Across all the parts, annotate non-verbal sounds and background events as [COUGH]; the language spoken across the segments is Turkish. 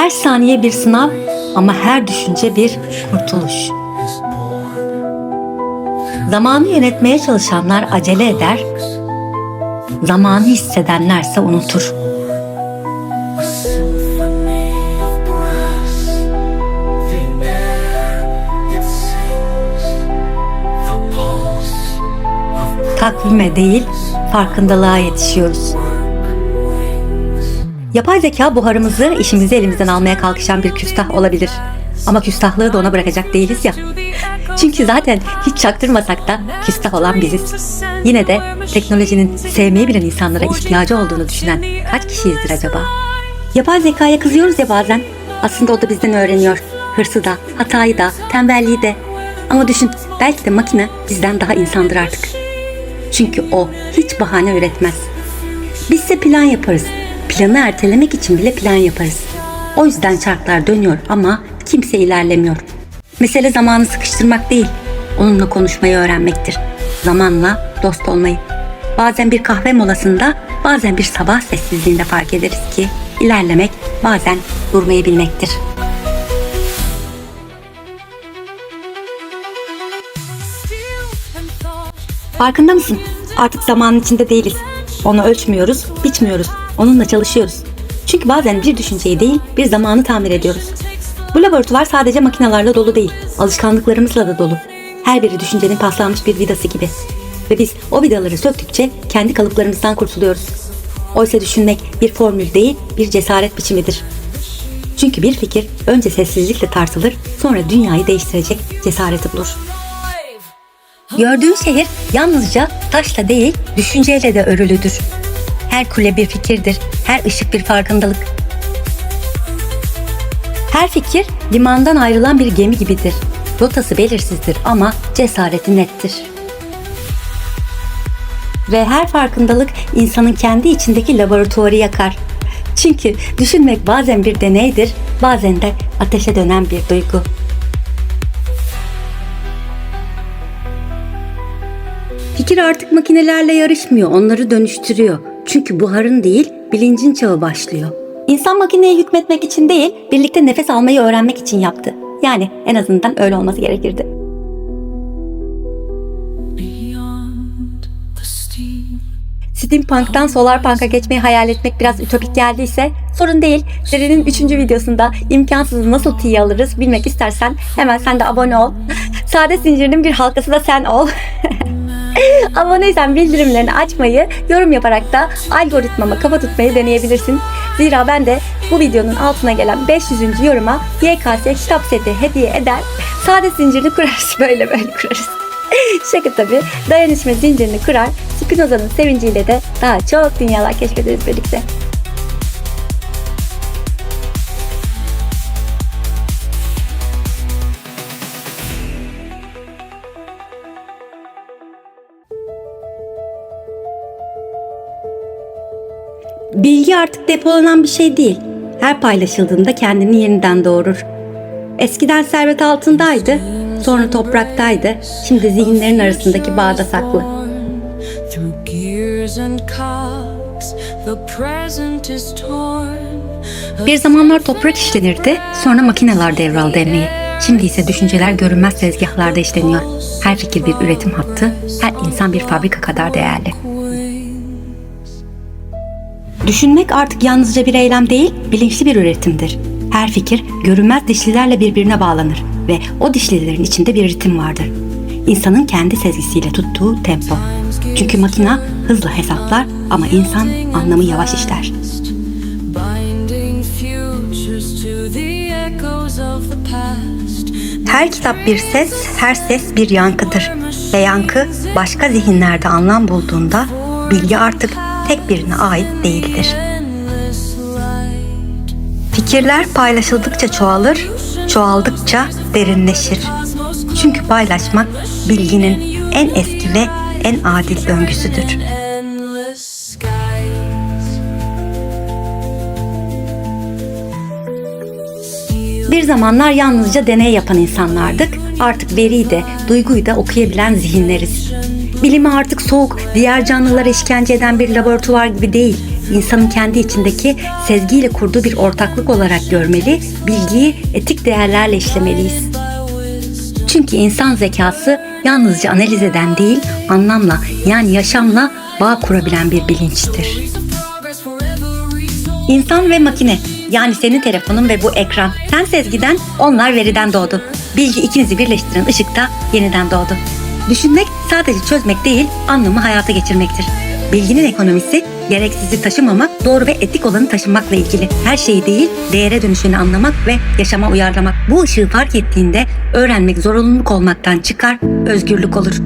Her saniye bir sınav ama her düşünce bir kurtuluş. Zamanı yönetmeye çalışanlar acele eder, zamanı hissedenlerse unutur. Takvime değil, farkındalığa yetişiyoruz. Yapay zeka buharımızı işimizi elimizden almaya kalkışan bir küstah olabilir. Ama küstahlığı da ona bırakacak değiliz ya. Çünkü zaten hiç çaktırmasak da küstah olan biziz. Yine de teknolojinin sevmeyi bilen insanlara ihtiyacı olduğunu düşünen kaç kişiyizdir acaba? Yapay zekaya kızıyoruz ya bazen. Aslında o da bizden öğreniyor. Hırsı da, hatayı da, tembelliği de. Ama düşün, belki de makine bizden daha insandır artık. Çünkü o hiç bahane üretmez. Bizse plan yaparız. Planı ertelemek için bile plan yaparız. O yüzden çarklar dönüyor ama kimse ilerlemiyor. Mesele zamanı sıkıştırmak değil, onunla konuşmayı öğrenmektir. Zamanla dost olmayı. Bazen bir kahve molasında, bazen bir sabah sessizliğinde fark ederiz ki ilerlemek bazen durmayı bilmektir. Farkında mısın? Artık zamanın içinde değiliz. Onu ölçmüyoruz, biçmiyoruz. Onunla çalışıyoruz. Çünkü bazen bir düşünceyi değil, bir zamanı tamir ediyoruz. Bu laboratuvar sadece makinalarla dolu değil, alışkanlıklarımızla da dolu. Her biri düşüncenin paslanmış bir vidası gibi. Ve biz o vidaları söktükçe kendi kalıplarımızdan kurtuluyoruz. Oysa düşünmek bir formül değil, bir cesaret biçimidir. Çünkü bir fikir önce sessizlikle tartılır, sonra dünyayı değiştirecek cesareti bulur. Gördüğün şehir yalnızca taşla değil, düşünceyle de örülüdür. Her kule bir fikirdir, her ışık bir farkındalık. Her fikir limandan ayrılan bir gemi gibidir. Rotası belirsizdir ama cesareti nettir. Ve her farkındalık insanın kendi içindeki laboratuvarı yakar. Çünkü düşünmek bazen bir deneydir, bazen de ateşe dönen bir duygu. Fikir artık makinelerle yarışmıyor, onları dönüştürüyor. Çünkü buharın değil, bilincin çağı başlıyor. İnsan makineye hükmetmek için değil, birlikte nefes almayı öğrenmek için yaptı. Yani en azından öyle olması gerekirdi. Steampunk'tan Solarpunk'a geçmeyi hayal etmek biraz ütopik geldiyse sorun değil. Serinin 3. videosunda imkansız nasıl tiye alırız bilmek istersen hemen sen de abone ol. Sade zincirinin bir halkası da sen ol. [LAUGHS] [LAUGHS] Aboneysen bildirimlerini açmayı, yorum yaparak da algoritmama kafa tutmayı deneyebilirsin. Zira ben de bu videonun altına gelen 500. yoruma YKS kitap seti hediye eder. Sade zincirini kurarız [LAUGHS] böyle böyle kurarız. [LAUGHS] Şaka tabii. Dayanışma zincirini kurar. Spinoza'nın sevinciyle de daha çok dünyalar keşfederiz birlikte. Bilgi artık depolanan bir şey değil. Her paylaşıldığında kendini yeniden doğurur. Eskiden servet altındaydı, sonra topraktaydı, şimdi zihinlerin arasındaki bağda saklı. Bir zamanlar toprak işlenirdi, sonra makineler devraldı emeği. Şimdi ise düşünceler görünmez tezgahlarda işleniyor. Her fikir bir üretim hattı, her insan bir fabrika kadar değerli. Düşünmek artık yalnızca bir eylem değil, bilinçli bir üretimdir. Her fikir görünmez dişlilerle birbirine bağlanır ve o dişlilerin içinde bir ritim vardır. İnsanın kendi sezgisiyle tuttuğu tempo. Çünkü makina hızla hesaplar ama insan anlamı yavaş işler. Her kitap bir ses, her ses bir yankıdır. Ve yankı başka zihinlerde anlam bulduğunda bilgi artık tek birine ait değildir. Fikirler paylaşıldıkça çoğalır, çoğaldıkça derinleşir. Çünkü paylaşmak bilginin en eski ve en adil döngüsüdür. Bir zamanlar yalnızca deney yapan insanlardık. Artık veriyi de, duyguyu da okuyabilen zihinleriz. Bilimi artık soğuk, diğer canlılara işkence eden bir laboratuvar gibi değil, insanın kendi içindeki sezgiyle kurduğu bir ortaklık olarak görmeli, bilgiyi etik değerlerle işlemeliyiz. Çünkü insan zekası yalnızca analiz eden değil, anlamla yani yaşamla bağ kurabilen bir bilinçtir. İnsan ve makine yani senin telefonun ve bu ekran. Sen sezgiden, onlar veriden doğdu. Bilgi ikinizi birleştiren ışıkta yeniden doğdu. Düşünmek sadece çözmek değil, anlamı hayata geçirmektir. Bilginin ekonomisi, gereksizi taşımamak, doğru ve etik olanı taşımakla ilgili. Her şeyi değil, değere dönüşünü anlamak ve yaşama uyarlamak. Bu ışığı fark ettiğinde öğrenmek zorunluluk olmaktan çıkar, özgürlük olur.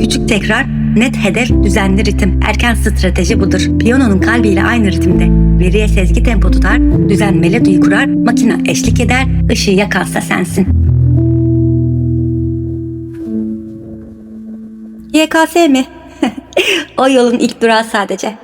Küçük tekrar, net hedef, düzenli ritim. Erken strateji budur. Piyanonun kalbiyle aynı ritimde. Veriye sezgi tempo tutar, düzen melodiyi kurar, makine eşlik eder, ışığı yakansa sensin. YKS mi? [LAUGHS] o yolun ilk durağı sadece.